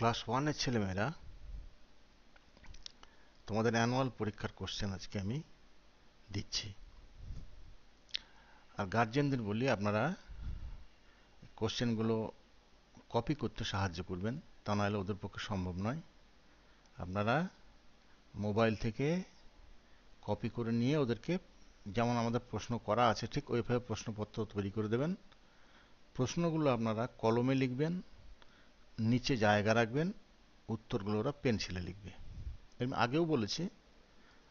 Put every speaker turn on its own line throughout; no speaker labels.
Class ওয়ানের ছেলেমেয়েরা, তোমাদের অ্যানুয়াল পরীক্ষার কোশ্চেন আজকে আমি দিচ্ছি। আর গার্জেনদের বলি আপনারা কোশ্চেনগুলো কপি করতে সাহায্য করবেন, তা নাহলে ওদের পক্ষে সম্ভব নয়। আপনারা মোবাইল থেকে কপি করে নিয়ে ওদেরকে যেমন আমাদের প্রশ্ন করা আছে, ঠিক ওইভাবে প্রশ্নপত্র তৈরি করে দেবেন। প্রশ্নগুলো আপনারা কলমে লিখবেন নিচে জায়গা রাখবেন, উত্তরগুলো ওরা পেন্সিলে লিখবে। আমি আগেও বলেছি,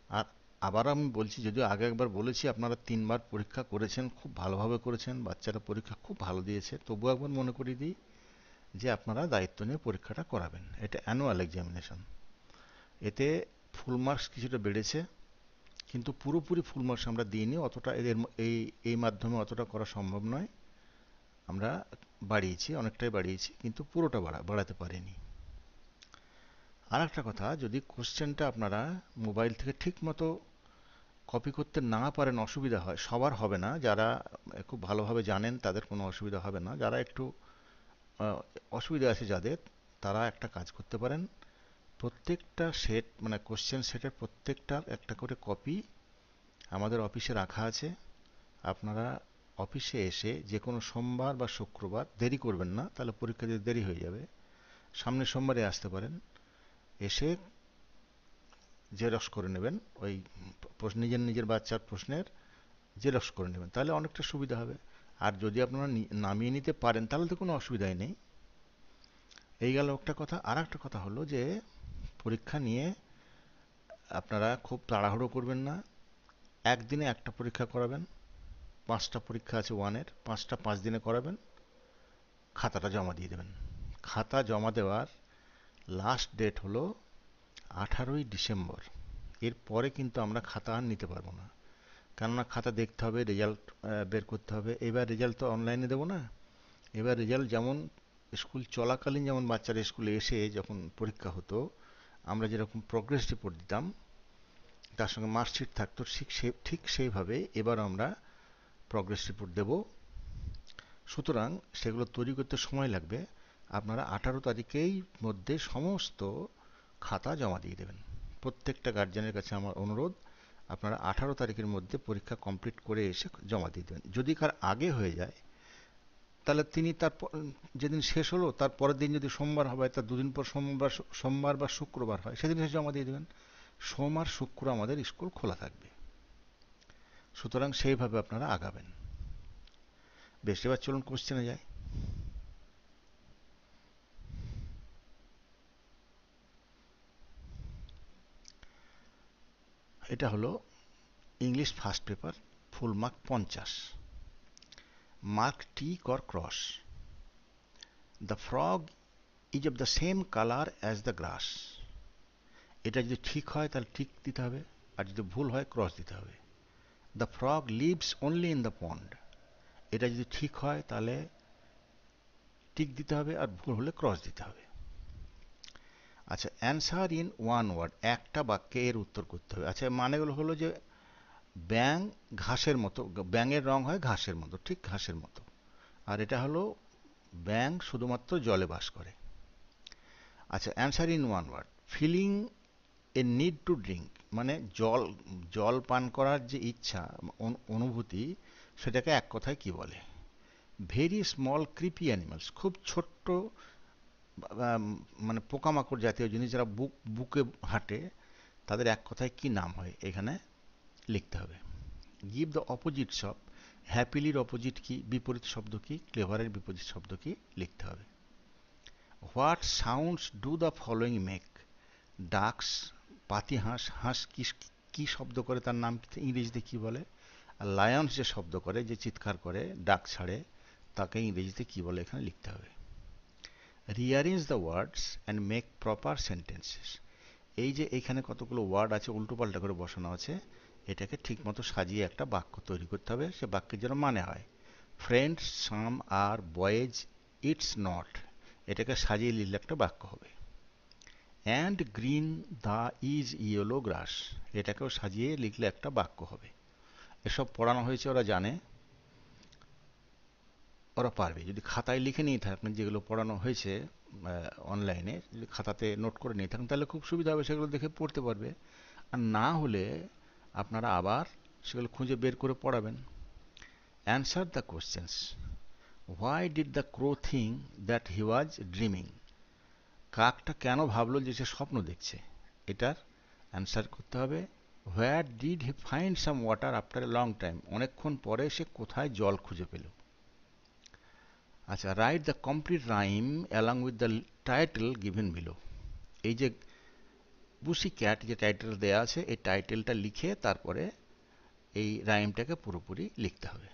আর আবার আমি বলছি, যদিও আগে একবার বলেছি, আপনারা তিনবার পরীক্ষা করেছেন, খুব ভালোভাবে করেছেন, বাচ্চারা পরীক্ষা খুব ভালো দিয়েছে। তবুও একবার মনে করিয়ে দিই যে আপনারা দায়িত্ব নিয়ে পরীক্ষাটা করাবেন। এটা অ্যানুয়াল এক্সামিনেশন এতে ফুল মার্কস কিছুটা বেড়েছে, কিন্তু পুরোপুরি ফুল মার্কস আমরা দিইনি, অতটা এদের এই এই মাধ্যমে অতটা করা সম্ভব নয়। আমরা বাড়িয়েছি, অনেকটাই বাড়িয়েছি, কিন্তু পুরোটা বাড়া বাড়াতে পারিনি। আর একটা কথা, যদি কোশ্চেনটা আপনারা মোবাইল থেকে ঠিক মতো কপি করতে না পারেন, অসুবিধা হয়, সবার হবে না। যারা খুব ভালোভাবে জানেন, তাদের কোনো অসুবিধা হবে না। যারা একটু অসুবিধা আছে যাদের, তারা একটা কাজ করতে পারেন। প্রত্যেকটা সেট মানে কোশ্চেন সেটের প্রত্যেকটার একটা করে কপি আমাদের অফিসে রাখা আছে। আপনারা অফিসে এসে যে কোনো সোমবার বা শুক্রবার দেরি করবেন না, তাহলে পরীক্ষা দিতে দেরি হয়ে যাবে। সামনের সোমবারে আসতে পারেন। এসে জেরক্স করে নেবেন, ওই নিজের নিজের বাচ্চার প্রশ্নের জেরক্স করে নেবেন। তাহলে অনেকটা সুবিধা হবে। আর যদি আপনারা নামিয়ে নিতে পারেন, তাহলে তো কোনো অসুবিধাই নেই। এই গেল একটা কথা। আর একটা কথা হলো যে, পরীক্ষা নিয়ে আপনারা খুব তাড়াহুড়ো করবেন না। একদিনে একটা পরীক্ষা করাবেন। পাঁচটা পরীক্ষা আছে ওয়ানের, পাঁচটা পাঁচ দিনে করাবেন, খাতাটা জমা দিয়ে দেবেন। খাতা জমা দেওয়ার লাস্ট ডেট হলো আঠারোই ডিসেম্বর। এর পরে কিন্তু আমরা খাতা আর নিতে পারব না। কেননা খাতা দেখতে হবে রেজাল্ট বের করতে হবে। এবার রেজাল্ট তো অনলাইনে দেবো না। এবার রেজাল্ট যেমন স্কুল চলাকালীন যেমন বাচ্চারা স্কুলে এসে যখন পরীক্ষা হতো, আমরা যেরকম প্রগ্রেস রিপোর্ট দিতাম, তার সঙ্গে মার্কশিট থাকতো, ঠিক সে, ঠিক সেইভাবে এবার আমরা প্রগ্রেস রিপোর্ট দেব। সুতরাং সেগুলো তৈরি করতে সময় লাগবে। আপনারা আঠারো তারিখেই মধ্যে সমস্ত খাতা জমা দিয়ে দেবেন। প্রত্যেকটা গার্জেনের কাছে আমার অনুরোধ, আপনারা আঠারো তারিখের মধ্যে পরীক্ষা কমপ্লিট করে এসে জমা দিয়ে দেবেন। যদি কার আগে হয়ে যায়, তাহলে তিনি তার যেদিন শেষ হলো, তার পরের দিন যদি সোমবার হবে, তার দুদিন পর সোমবার সোমবার বা শুক্রবার হয়, সেদিন এসে জমা দিয়ে দেবেন। সোম আর শুক্র আমাদের স্কুল খোলা থাকবে। সুতরাং সেইভাবে আপনারা আগাবেন। বেশ এবার চলুন কোশ্চেনে যায় এটা হলো English first paper, full mark পঞ্চাশ। Mark tick or cross. The frog is of the same colour as the grass. এটা যদি ঠিক হয় তাহলে ঠিক দিতে হবে, আর যদি ভুল হয় ক্রস দিতে হবে। The frog lives only in the pond এটা যদি ঠিক হয়, তাহলে টিক দিতে হবে আর ভুল হলে ক্রস দিতে হবে। আচ্ছা অ্যান্সার ইন ওয়ান ওয়ার্ড একটা বাক্যে এর উত্তর করতে হবে। আচ্ছা মানেগুলো হলো যে ব্যাং ঘাসের মতো, ব্যাঙের রং হয় ঘাসের মতো, ঠিক ঘাসের মতো। আর এটা হলো ব্যাং শুধুমাত্র জলে বাস করে। আচ্ছা answer in one word feeling a need to drink মানে জল জল পান করার যে ইচ্ছা অনুভূতি, সেটাকে এক কথায় কি বলে? ভেরি স্মল ক্রিপি অ্যানিমালস খুব ছোট্ট মানে পোকামাকড় জাতীয় জিনিস যারা বুক, বুকে হাঁটে, তাদের এক কথায় কি নাম হয়? এখানে লিখতে হবে। গিভ দ্য অপোজিট অফ হ্যাপিলির অপোজিট কি? বিপরীত শব্দ কি? ক্লেভারের বিপরীত শব্দ কি? লিখতে হবে। What sounds do the following make ducks পাতি হাঁস হাঁস কি কি শব্দ করে তার নাম ইংরেজিতে কি বলে? আর লায়ন্স যে শব্দ করে, যে চিৎকার করে, ডাক ছাড়ে, তাকে ইংরেজিতে কি বলে? এখানে লিখতে হবে। Rearrange the words and make proper sentences এই যে এখানে কতগুলো ওয়ার্ড আছে উল্টোপাল্টা করে বসানো আছে, এটাকে ঠিকমতো সাজিয়ে একটা বাক্য তৈরি করতে হবে। সে বাক্যের যেন মানে হয়। Friends some are boys it's not এটাকে সাজিয়ে লিখলে একটা বাক্য হবে। And green the is yellow grass এটাকেও সাজিয়ে লিখলে একটা বাক্য হবে। এসব পড়ানো হয়েছে, ওরা জানে। ওরা পারবে। যদি খাতায় লিখে নিয়ে থাকেন যেগুলো পড়ানো হয়েছে অনলাইনে যদি খাতাতে নোট করে নিয়ে থাকেন, তাহলে খুব সুবিধা হবে, সেগুলো দেখে পড়তে পারবে। আর না হলে আপনারা আবার সেগুলো খুঁজে বের করে পড়াবেন। Answer the questions why did the crow thing that he was dreaming কাকটা কেন ভাবলো যে সে স্বপ্ন দেখছে? এটার অ্যান্সার করতে হবে where did he find some water after a long time অনেকক্ষণ পরে সে কোথায় জল খুঁজে পেল? আচ্ছা write the complete rhyme along with the title given below এই যে বুসি ক্যাট যে টাইটেল দেওয়া আছে, এই টাইটেলটা লিখে তারপরে এই রাইমটাকে পুরোপুরি লিখতে হবে।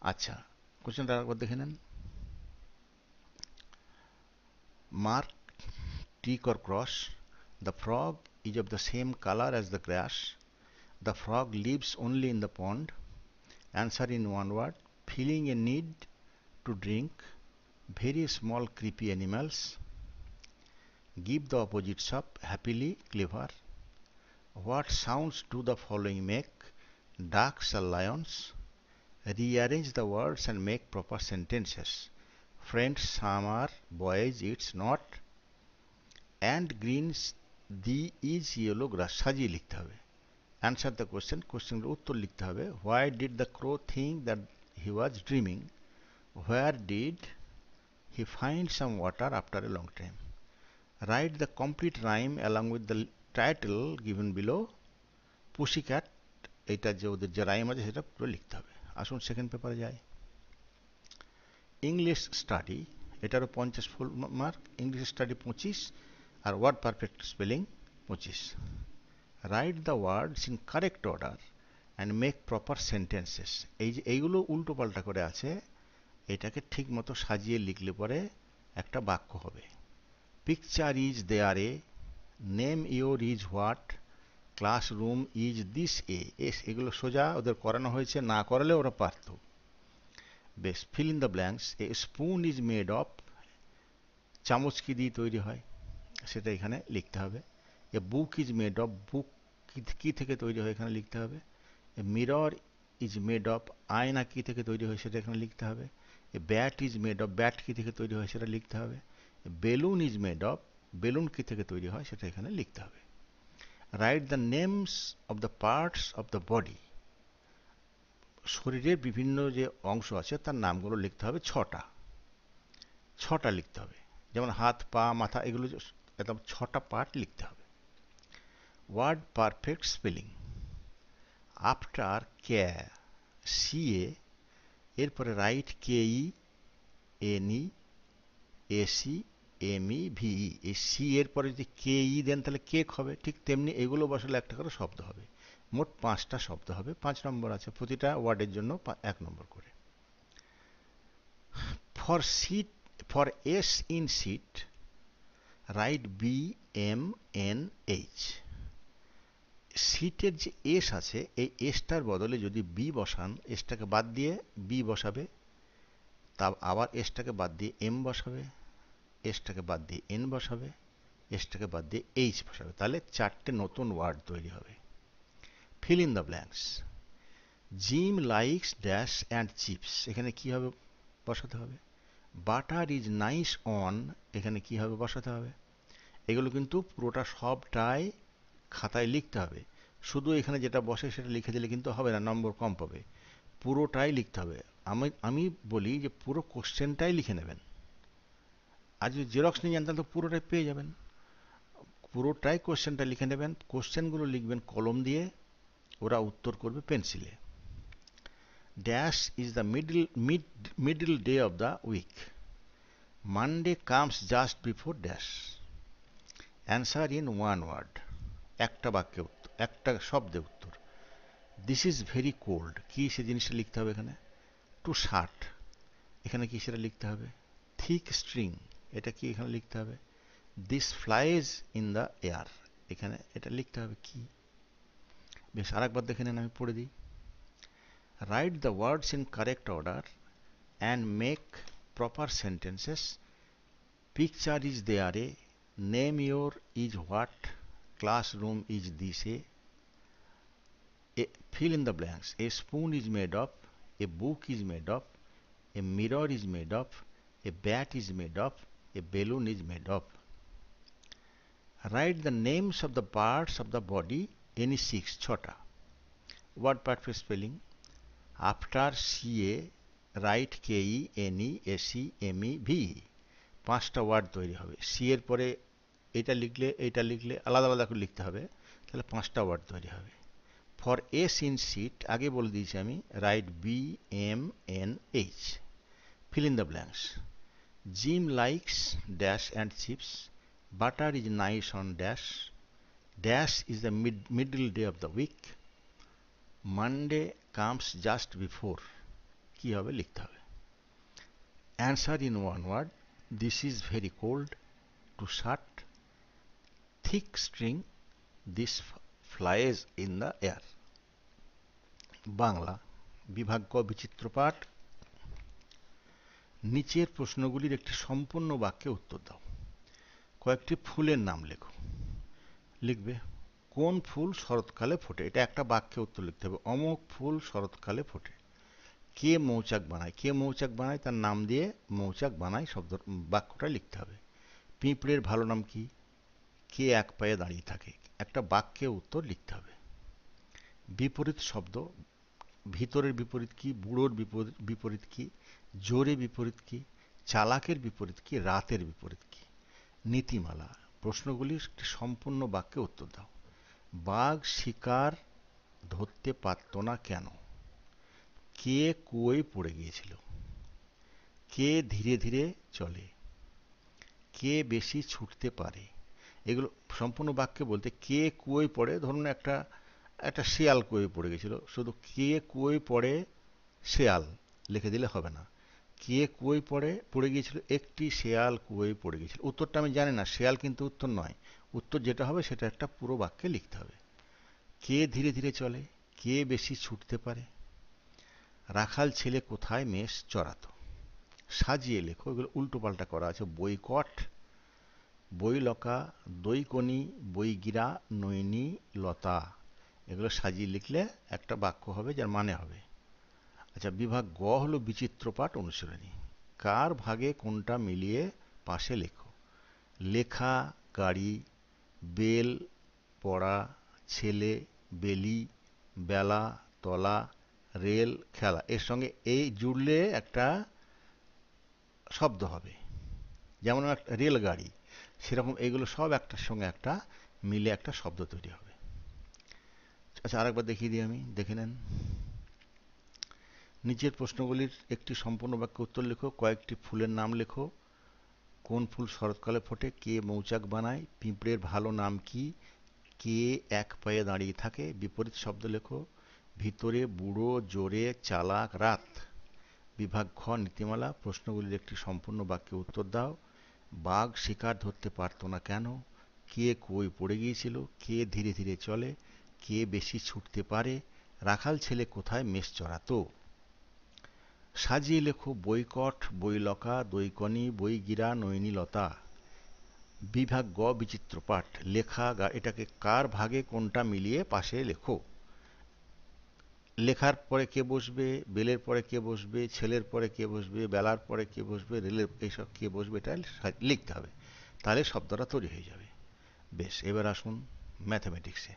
আচ্ছা কোশ্চেনটা একবার দেখে নেন। Mark tick or cross. The frog is of the same color as the grass. The frog lives only in the pond. Answer in one word. Feeling a need to drink. Very small creepy animals. Give the opposites up. Happily clever. What sounds do the following make? Ducks or lions? Rearrange the words and make proper sentences. Friends summer boys it's not and greens the is yellow grass সাজিয়ে লিখতে হবে answer the question কোয়েশ্চেনগুলোর উত্তর লিখতে হবে why did the crow think that he was dreaming. Where did he find some water after a long time? Write the complete rhyme along with the title given below. Pussycat এটা যে ওদের যে rhyme আছে সেটা পুরো লিখতে হবে আসুন সেকেন্ড পেপারে যাই ইংলিশ স্টাডি এটারও পঞ্চাশ ফুল মার্ক ইংলিশ স্টাডি পঁচিশ, আর ওয়ার্ড পারফেক্ট স্পেলিং পঁচিশ। Write the words in correct order and make proper sentences এই যে, এইগুলো উল্টো পাল্টা করে আছে, এটাকে ঠিক মতো সাজিয়ে লিখলে পরে একটা বাক্য হবে। Picture is দেয়ারে name your is what classroom is this a S, এগুলো সোজা ওদের করানো হয়েছে, না করালে ওরা পারত। বেশ fill in the blanks a spoon is made of চামচ কি দিয়ে তৈরি হয়, সেটা এখানে লিখতে হবে। A book is made of book কি থেকে তৈরি হয় এখানে লিখতে হবে। A mirror is made of আয়না কী থেকে তৈরি হয় সেটা এখানে লিখতে হবে। A bat is made of bat কী থেকে তৈরি হয় সেটা লিখতে হবে। Balloon is made of balloon কী থেকে তৈরি হয় সেটা এখানে লিখতে হবে। Write the names of the parts of the body শরীরের বিভিন্ন যে অংশ আছে, তার নামগুলো লিখতে হবে ছটা। ছটা লিখতে হবে। যেমন হাত, পা, মাথা, এগুলো একদম ছটা পার্ট লিখতে হবে। Word perfect spelling. After K A এরপরে write K E N E A C M E এই সি এর পরে যদি কে ই দেন, তাহলে কেক হবে। ঠিক তেমনি এগুলো বসালে একটা করে শব্দ হবে। মোট পাঁচটা শব্দ হবে, পাঁচ নম্বর আছে, প্রতিটা ওয়ার্ডের জন্য এক নম্বর করে। For sit for S in sit write B M N H সিটের যে এস আছে, এই এসটার বদলে যদি বি বসান এসটাকে বাদ দিয়ে বি বসাবে তা আবার এসটাকে বাদ দিয়ে এম বসাবে এসটাকে বাদ দিয়ে এন বসাবে এসটাকে বাদ দিয়ে এইচ বসাবে, তাহলে চারটে নতুন ওয়ার্ড তৈরি হবে। Fill in the blanks Jim likes dash and chips এখানে কি হবে? বসাতে হবে। বাটার ইজ নাইস অন এখানে কি হবে? বসাতে হবে। এগুলো কিন্তু পুরোটা সবটাই খাতায় লিখতে হবে। শুধু এখানে যেটা বসে সেটা লিখে দিলে কিন্তু হবে না, নম্বর কম পাবে। পুরোটাই লিখতে হবে। আমি আমি বলি যে পুরো কোশ্চেনটাই লিখে নেবেন। আর যদি জেরক্স নিয়ে যান তাহলে তো পুরোটাই পেয়ে যাবেন। পুরোটাই কোশ্চেনটা লিখে নেবেন। কোশ্চেনগুলো লিখবেন কলম দিয়ে। ওরা উত্তর করবে পেন্সিলে। Dash is the middle mid middle day of the week Monday comes just before dash answer in one word একটা বাক্যে উত্তর, একটা শব্দে উত্তর। দিস ইজ ভেরি কোল্ড কি সে জিনিসটা লিখতে হবে এখানে? টু শার্ট এখানে কি সেটা লিখতে হবে? থিক স্ট্রিং এটা কি এখানে লিখতে হবে? This flies in the air এখানে এটা লিখতে হবে কি? বেশ আরেকবার দেখে নেন আমি পড়ে দিই write the words in correct order and make proper sentences picture is দেয়ারে name your is what classroom is this a, a fill in the blanks a spoon is made of a book is made of a mirror is made of a bat is made of a balloon is made of write the names of the parts of the body any six ছটা word perfect spelling after C A write K E N E A C M E V পাঁচটা word তৈরি হবে। C এর পরে এটা লিখলে এটা লিখলে আলাদা আলাদা করে লিখতে হবে। তাহলে পাঁচটা ওয়ার্ড তৈরি হবে। ফর এস ইন সিট আগে বলে দিয়েছি আমি write B M N H fill in the blanks. Jim likes, dash and chips. Butter is nice on dash. Dash is the mid, middle day of the week. Monday comes just before. কি হবে? লিখতে হবে। Answer in one word this is very cold to shirt thick string this flies in the air Bangla বিভাগ ক বিচিত্র পাঠ। নিচের প্রশ্নগুলির একটি সম্পূর্ণ বাক্যে উত্তর দাও। কয়েকটি ফুলের নাম লেখো। লিখবে, কোন ফুল শরৎকালে ফোটে? এটা একটা বাক্যে উত্তর লিখতে হবে অমুক ফুল শরৎকালে ফোটে। কে মৌচাক বানায়? কে মৌচাক বানায়? তার নাম দিয়ে মৌচাক বানায় শব্দ, বাক্যটা লিখতে হবে। পিঁপড়ের ভালো নাম কি? কে এক পায়ে দাঁড়িয়ে থাকে? একটা বাক্যে উত্তর লিখতে হবে। বিপরীত শব্দ, ভিতরের বিপরীত কি? বুড়োর বিপরীত বিপরীত কি? জোরে বিপরীত কি? চালাকের বিপরীত কি? রাতের বিপরীত কি? নীতিমালা। প্রশ্নগুলির একটি সম্পূর্ণ বাক্যে উত্তর দাও। বাঘ শিকার ধরতে পারত না কেন? কে কুয়োয় পড়ে গিয়েছিল? কে ধীরে ধীরে চলে? কে বেশি ছুটতে পারে? এগুলো সম্পূর্ণ বাক্যে বলতে কে কুয়োয় পড়ে, ধরুন একটা একটা শেয়াল কুয়োয় পড়ে গেছিল শুধু কে কুয়োয় পড়ে, শেয়াল লিখে দিলে হবে না। কে কুয়োয় পড়ে পড়ে গিয়েছিল? একটি শেয়াল কুয়োয় পড়ে গিয়েছিল। উত্তরটা আমি জানি না, শেয়াল কিন্তু উত্তর নয়। উত্তর যেটা হবে সেটা একটা পুরো বাক্যে লিখতে হবে। কে ধীরে ধীরে চলে? কে বেশি ছুটতে পারে? রাখাল ছেলে কোথায়? মেষ চড়াতো। সাজিয়ে লেখো, এগুলো উল্টো পাল্টা করা আছে। বইকট বইলকা দইকনি বইগিরা নৈনি, লতা। এগুলো সাজিয়ে লিখলে একটা বাক্য হবে যার মানে হবে। আচ্ছা বিভাগ গ হলো বিচিত্র পাঠ অনুশীলনী। কার ভাগে কোনটা মিলিয়ে পাশে লেখো? লেখা, গাড়ি, বেল, পড়া, ছেলে, বেলি, বেলা, তলা, রেল, খেলা। এর সঙ্গে এই জুড়লে একটা শব্দ হবে। যেমন একটা রেলগাড়ি, সেরকম এইগুলো সব একটার সঙ্গে একটা মিলে একটা শব্দ তৈরি হবে। আচ্ছা আরেকবার দেখিয়ে দিই আমি, দেখে নেন। নিচের প্রশ্নগুলির একটি সম্পূর্ণ বাক্য উত্তর লেখো, কয়েকটি ফুলের নাম লেখো। কোন ফুল শরৎকালে ফোটে? কে মৌচাক বানায়? পিঁপড়ের ভালো নাম কি? কে এক পায়ে দাঁড়িয়ে থাকে? বিপরীত শব্দ লেখো, ভিতরে বুড়ো, জোরে চালাক রাত। বিভাগ খ নীতিমালা, প্রশ্নগুলির একটি সম্পূর্ণ বাক্যে উত্তর দাও। বাঘ শিকার ধরতে পারত না কেন? কে কই পড়ে গিয়েছিল? কে ধীরে ধীরে চলে? কে বেশি ছুটতে পারে? রাখাল ছেলে কোথায় মেষ চড়াতো? সাজিয়ে লেখো বইকট বইলকা দৈকনি বইগিরা নৈনীলতা বিভাগ গ বিচিত্র পাঠ। লেখা এটাকে কার ভাগে কোনটা মিলিয়ে পাশে লেখো? লেখার পরে কে বসবে? বেলের পরে কে বসবে? ছেলের পরে কে বসবে? বেলার পরে কে বসবে? রেলের, এইসব কে বসবে? এটা লিখতে হবে। তাহলে শব্দটা তৈরি হয়ে যাবে। বেশ, এবার আসুন ম্যাথামেটিক্সে।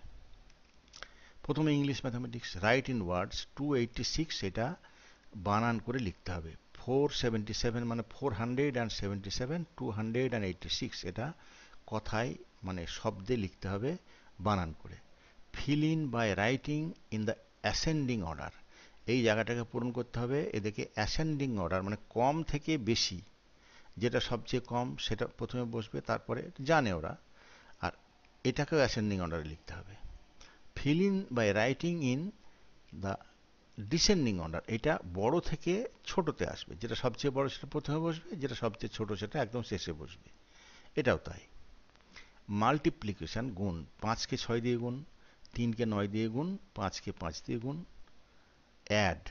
প্রথমে English mathematics, write in words, two eighty six, এটা বানান করে লিখতে হবে। ফোর সেভেন্টি সেভেন মানে four hundred and seventy seven two hundred and eighty six এটা কথায় মানে শব্দে লিখতে হবে বানান করে। Fill in by writing in the ascending order এই জায়গাটাকে পূরণ করতে হবে এদেরকে অ্যাসেন্ডিং অর্ডার মানে কম থেকে বেশি। যেটা সবচেয়ে কম সেটা প্রথমে বসবে, তারপরে জানে ওরা। আর এটাকেও অ্যাসেন্ডিং অর্ডারে লিখতে হবে। Fill in by writing in the descending order এটা বড় থেকে ছোটতে আসবে। যেটা সবচেয়ে বড় সেটা প্রথমে বসবে, যেটা সবচেয়ে ছোট সেটা একদম শেষে বসবে। এটাও তাই। মাল্টিপ্লিকেশন গুণ, পাঁচকে ছয় দিয়ে গুণ, তিনকে নয় দিয়ে গুণ, পাঁচকে পাঁচ দিয়ে গুণ। অ্যাড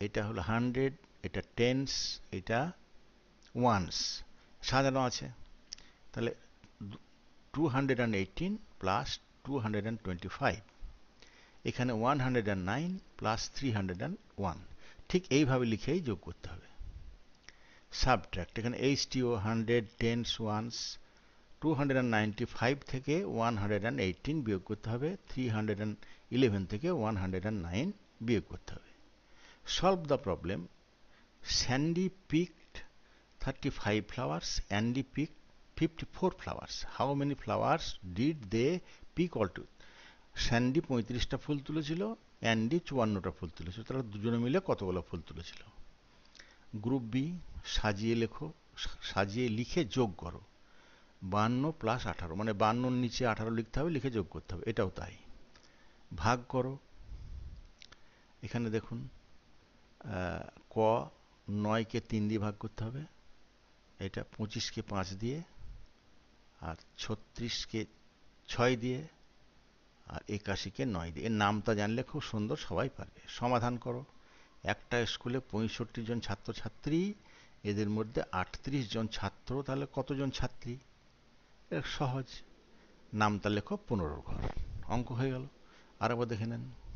এটা হলো হান্ড্রেড এটা টেন্স এটা ওয়ান্স সাজানো আছে। তাহলে two hundred and eighteen plus two hundred and twenty five এখানে one hundred and nine plus three hundred and one ঠিক এইভাবে লিখেই যোগ করতে হবে। সাবট্র্যাক্ট এখানে H T O hundred tens ones two hundred and ninety five থেকে one hundred and eighteen বিয়োগ করতে হবে থ্রি হান্ড্রেড অ্যান্ড ইলেভেন থেকে ওয়ান হান্ড্রেড অ্যান্ড নাইন বিয়োগ করতে হবে। Solve the problem Sandy picked thirty five flowers Andy pick fifty four flowers how many flowers did they pick all to Sandy পঁয়ত্রিশটা ফুল তুলেছিল, অ্যান্ডি চুয়ান্নটা ফুল তুলেছিল। তারা দুজনে মিলে কতগুলো ফুল তুলেছিল? গ্রুপ বি, সাজিয়ে লেখো সাজিয়ে লিখে যোগ করো। বান্ন প্লাস আঠারো মানে বান্নর নিচে আঠারো লিখতে হবে, লিখে যোগ করতে হবে। এটাও তাই। ভাগ করো। এখানে দেখুন ক নয়কে তিন দিয়ে ভাগ করতে হবে। এটা পঁচিশকে পাঁচ দিয়ে, আর ছত্রিশকে ছয় দিয়ে আর একাশিকে নয় দিয়ে। এর নামটা জানলে খুব সুন্দর সবাই পারবে। সমাধান করো। একটা স্কুলে পঁয়ষট্টি জন ছাত্রছাত্রী, এদের মধ্যে আটত্রিশ জন ছাত্র, তাহলে কতজন ছাত্রী? এটা সহজ। নামটা লেখো পনেরো ঘর। অঙ্ক হয়ে গেল। আর একবার দেখে নেন।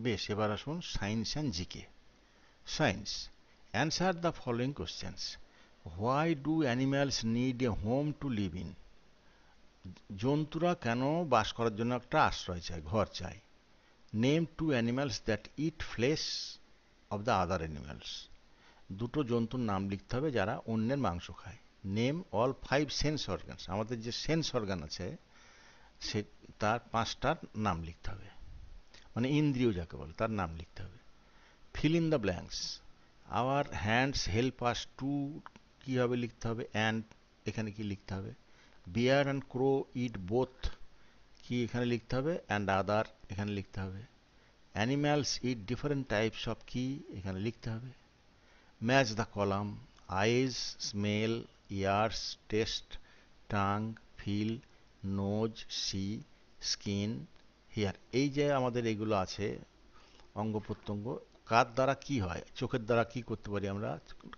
বেশ, এবার আসুন science and GK science answer the following questions why do animals need a home to live in জন্তুরা কেন বাস করার জন্য একটা আশ্রয় চায়, ঘর চায়? Name two animals that eat flesh of the other animals দুটো জন্তুর নাম লিখতে হবে যারা অন্যের মাংস খায়। Name all five sense organs আমাদের যে সেন্স অর্গান আছে, সে, তার পাঁচটার নাম লিখতে হবে। মানে ইন্দ্রিয় যাকে বলে, তার নাম লিখতে হবে। Fill in the blanks our hands help us to কীভাবে লিখতে হবে অ্যান্ড এখানে কি লিখতে হবে? বিয়ার অ্যান্ড ক্রো ইট বোথ কি এখানে লিখতে হবে? অ্যান্ড আদার এখানে লিখতে হবে। Animals eat different types of কি এখানে লিখতে হবে? Match the column eyes smell ears taste tongue feel nose see skin here এই যে আমাদের এগুলো আছে, অঙ্গ প্রত্যঙ্গ, কার দ্বারা কি হয়? চোখের দ্বারা কি করতে পারি আমরা?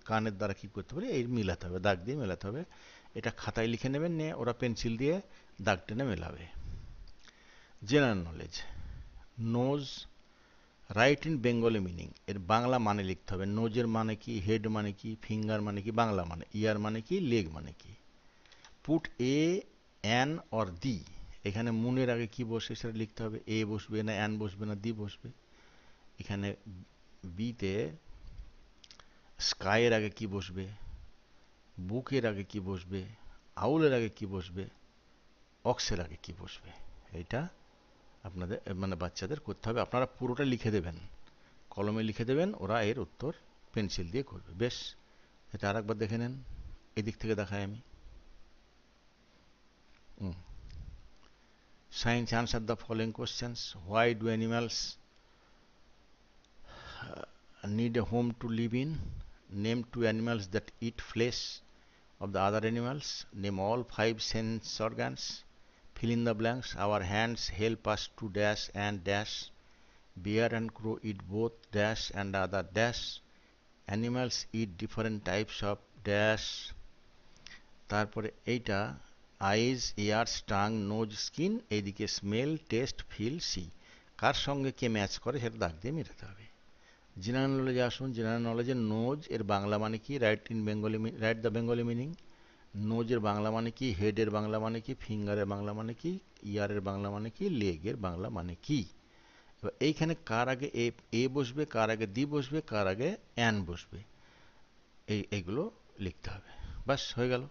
কানের দ্বারা কি করতে পারি? এই মিলাতে হবে, দাগ দিয়ে মেলাতে হবে। এটা খাতায় লিখে নেবেন, নিয়ে ওরা পেন্সিল দিয়ে দাগ টেনে মেলাবে। General knowledge nose write in Bengali meaning এর বাংলা মানে লিখতে হবে। নোজের মানে কি? হেড মানে কি? ফিঙ্গার মানে কি? বাংলা মানে। ইয়ার মানে কি? লেগ মানে কি? Put a an or the এখানে মুনের আগে কি বসে সেটা লিখতে হবে, এ বসবে না, অ্যান বসবে না, দি বসবে। এখানে বিতে স্কাইয়ের আগে কি বসবে, বুকের আগে কি বসবে, আউলের আগে কি বসবে, অক্সের আগে কি বসবে এটা আপনাদের মানে বাচ্চাদের করতে হবে। আপনারা পুরোটা লিখে দেবেন, কলমে লিখে দেবেন, ওরা এর উত্তর পেন্সিল দিয়ে করবে। বেশ, এটা আরেকবার দেখে নেন, এদিক থেকে দেখাই আমি। হুম। Science answer the following questions. Why do animals uh, need a home to live in? Name two animals that eat flesh of the other animals. Name all five sense organs. Fill in the blanks. Our hands help us to dash and dash. Bear and crow eat both dash and other dash. Animals eat different types of dash. তারপরে এইটা eyes ears tongue nose skin এইদিকে smell taste feel see কার সঙ্গে কে match করে সেটা দাগ দিয়ে মেটাতে হবে। জেনারেল নলেজে আসুন। জেনারেল নলেজে নোজ এর বাংলা মানে কি? Write in Bengali write the Bengali meaning নোজের Bangla মানে কি? হেডের বাংলা মানে কি? ফিঙ্গারের বাংলা মানে কি? ইয়ারের বাংলা মানে কি? লেগের বাংলা মানে কি? এবার এইখানে কার আগে এ এ বসবে, কার আগে দি বসবে, কার আগে অ্যান বসবে? এই এগুলো লিখতে হবে। বাস হয়ে গেল।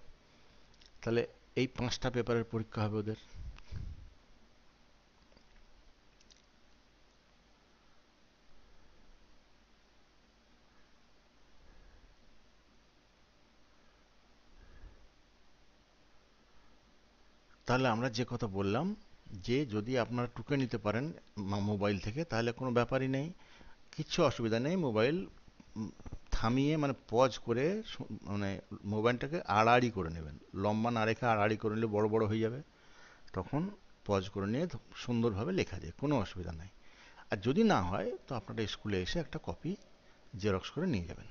তাহলে এই পাঁচটা পেপারের পরীক্ষা হবে ওদের। তাহলে আমরা যে কথা বললাম, যে যদি আপনারা টুকে নিতে পারেন মোবাইল থেকে, তাহলে কোনো ব্যাপারই নেই। কিছু অসুবিধা নেই, মোবাইল থামিয়ে মানে পজ করে মানে মোবাইলটাকে আড়াআড়ি করে নেবেন। লম্বা না রেখে আড়াআড়ি করে নিলে বড় বড় হয়ে যাবে। তখন পজ করে নিয়ে সুন্দরভাবে লেখা যায়, কোনো অসুবিধা নাই। আর যদি না হয়, তো আপনারা স্কুলে এসে একটা কপি জেরক্স করে নিয়ে যাবেন।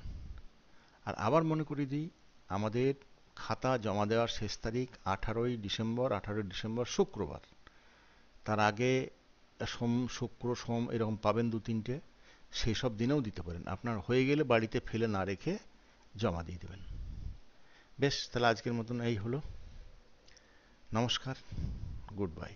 আর আবার মনে করিয়ে দিই, আমাদের খাতা জমা দেওয়ার শেষ তারিখ আঠারোই ডিসেম্বর আঠারোই ডিসেম্বর শুক্রবার। তার আগে সোম, শুক্র, সোম এরকম পাবেন দু তিনটে সেই সব দিনেও দিতে পারেন। আপনার হয়ে গেলে বাড়িতে ফেলে না রেখে জমা দিয়ে দেবেন। বেশ, তাহলে আজকের মতন এই হলো। নমস্কার, গুড বাই।